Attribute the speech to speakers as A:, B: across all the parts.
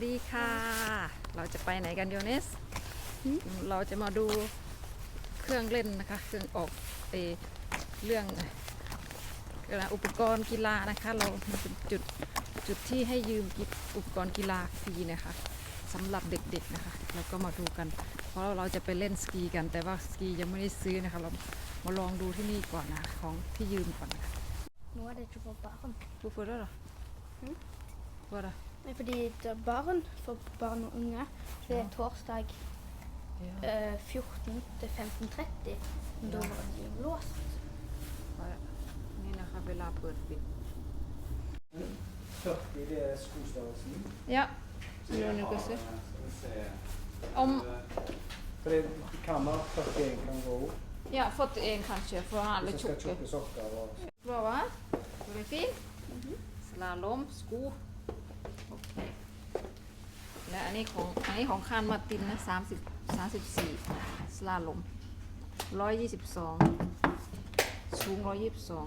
A: ดีค่ะ เราจะไปไหนกันโยเนส เราจะมาดูเครื่องเล่นนะคะ เครื่องออกเออเรื่องอะไรอุปกรณ์กีฬานะคะ เราเป็นจุดจุดที่ให้ยืมกิอุปกรณ์กีฬาฟรีนะคะสำหรับเด็กๆนะคะ เราก็มาดูกัน เพราะเราจะไปเล่นสกีกัน แต่ว่าสกียังไม่ได้ซื้อนะคะ เรามาลองดูที่นี่ก่อนนะของที่ยืมก่อนนะคะ
B: Nå er det ikke for barn.
A: Hvorfor det da?
B: Mm.
A: Hva da?
B: Nei, Fordi det er barn for barn og unge. Det er torsdag
A: ja.
B: Eh, 14 til 15.30. Da var det jo låst.
A: Ja.
C: 40 det er skostørrelsen.
A: Ja. Om
C: For det kan være 41 kan gå opp.
A: Ja, 41 kanskje, for han er litt tjukk. Blåhval. Går det fint? Mm. Slalåm, sko. และอันนี้ของอันนี้ของคานมาตินนะสามสิบสามสิบสี่สลาลมร้อยยี่สิบสองสูงร้อยยี่สิบสอง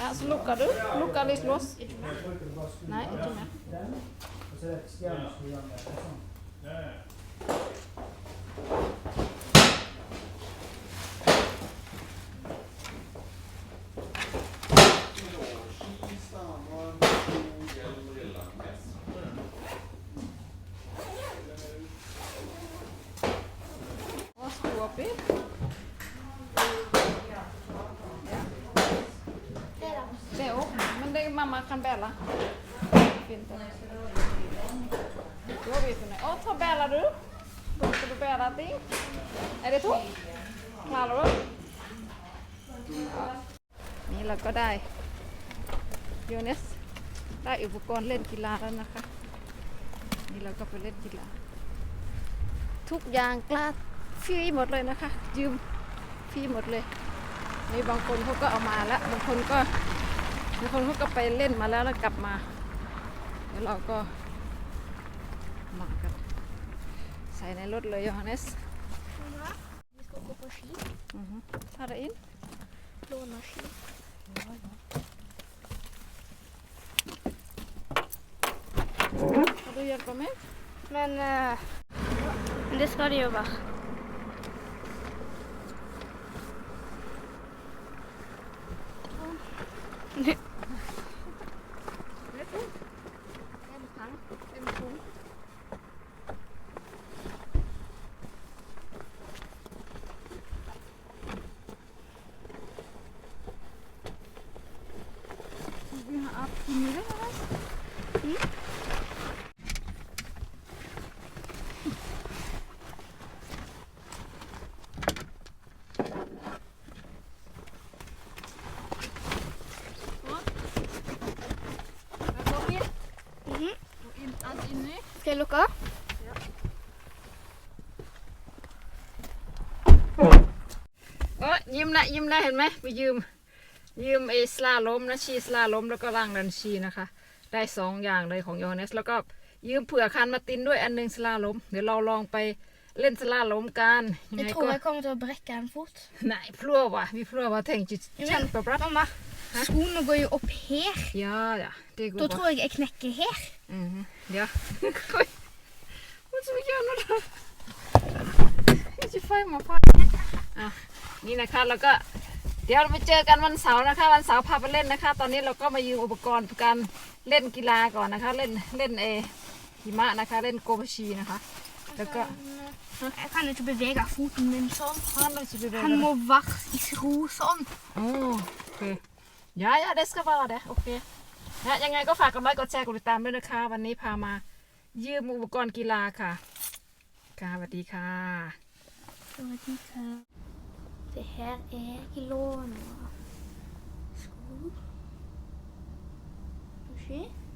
A: Ja, så lukker du. Lukker litt lås. Nei, ikke mer. Hva sto oppi? Mamma kan bære. Fint. det. Da vet hun det. Å, ta bærer du? Da skal du bære ting. Er det tungt? Klarer du? Ja. นี่เราก็ได้โยเนสได้อุปกรณ์เล่นกีฬาแล้วนะคะ นี่เราก็ไปเล่นกีฬา ทุกอย่างกล้าฟรีหมดเลยนะคะ ยืมฟรีหมดเลยนี่บางคนเขาก็เอามาแล้วบางคนก็ บางคนเขาก็ไปเล่นมาแล้วแล้วกลับมาเดี๋ยวเราก็มากันใส่ในรถเลยโยฮันเนส
B: Vi skal gå på ski.
A: อือฮึถ้าได้อิน
B: Låne ski.
A: Kan du hjelpe meg?
B: Men eh, men det skal det jo være.
A: Det er tungt. En tang, en tung. Vi har hatt fire her. Det går inn.
B: Mhm.
A: Og inn, alt inni.
B: Skal jeg lukke?
A: Ồ, ยิ้มละยิ้มละเห็นไหมไปยืม ยืมไอ้สลาล้มนะชีสลาล้มแล้วก็ล่างดันชีนะคะ ได้สองอย่างเลยของโยฮันเนสแล้วก็ยืมเผื่อคันมาตินด้วยอันหนึงสลาล้มเดี๋ยวเราลองไปเล่นสลาล้มกันยังไง
B: Jeg
A: ก็
B: tror jeg kommer til å brekke en fot.
A: ไหนพลัววะมีพลัววะแทงจิต
B: Men
A: เช่นปะปะ
B: mamma, skoene går jo opp her.
A: Ja, ja, det går
B: Da
A: bra.
B: tror jeg jeg knekker her.
A: Mhm, Ja. Oi. Hva skal vi gjøre nå, da? ชิไฟมาพ่ออะนี่นะคะแล้วก็เดี๋ยวเราไปเจอกันวันเสาร์นะคะ วันเสาร์พาไปเล่นนะคะ ตอนนี้เราก็มายืมอุปกรณ์การเล่นกีฬาก่อนนะคะ len เล่นเอหิมะนะคะ เล่นโกบชีนะคะ แล้วก็
B: Hij kan niet bewegen, voeten in zon.
A: ห้ามเราจะไปเดิน
B: Han må wacht i ro sånn.
A: โอ้โอเคยายาเดสกบอเดโอเคนะยังไงก็ฝากกดไลค์กดแชร์กดติดตามด้วยนะคะ วันนี้พามายืมอุปกรณ์กีฬาค่ะ ค่ะสวัสดีค่ะ
B: Det her er ikke lån. Sko. Skal vi se.